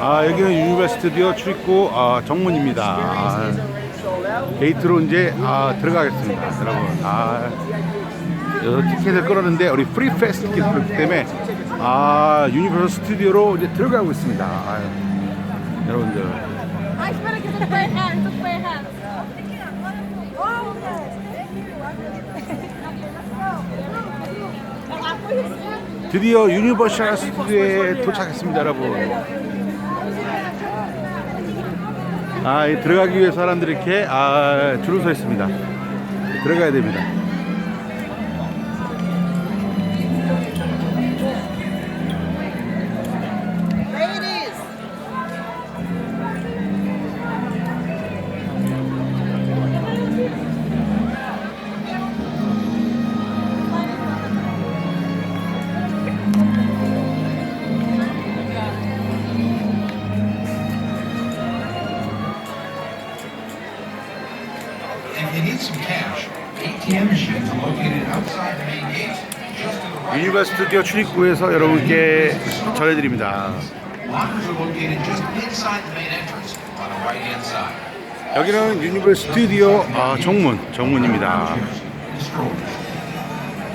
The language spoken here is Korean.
아 여기는 유니버 스튜디오 출입구 아, 정문입니다. 아, 게이트로 이제 아, 들어가겠습니다, 여러분. 아, 티켓을 끌었는데 우리 프리 패스 티켓을 끌기 때문에 아 유니버설 스튜디오로 이제 들어가고 있습니다. 아, 여러분들. 드디어 유니버셜 스튜디오에 도착했습니다, 여러분. 아, 이 들어가기 위해 사람들이 이렇게 아, 줄을 서 있습니다. 들어가야 됩니다. 유니버 스튜디오 출입구에서 여러분께 전해드립니다. 여기는 유니버 스튜디오 아, 정문, 정문입니다.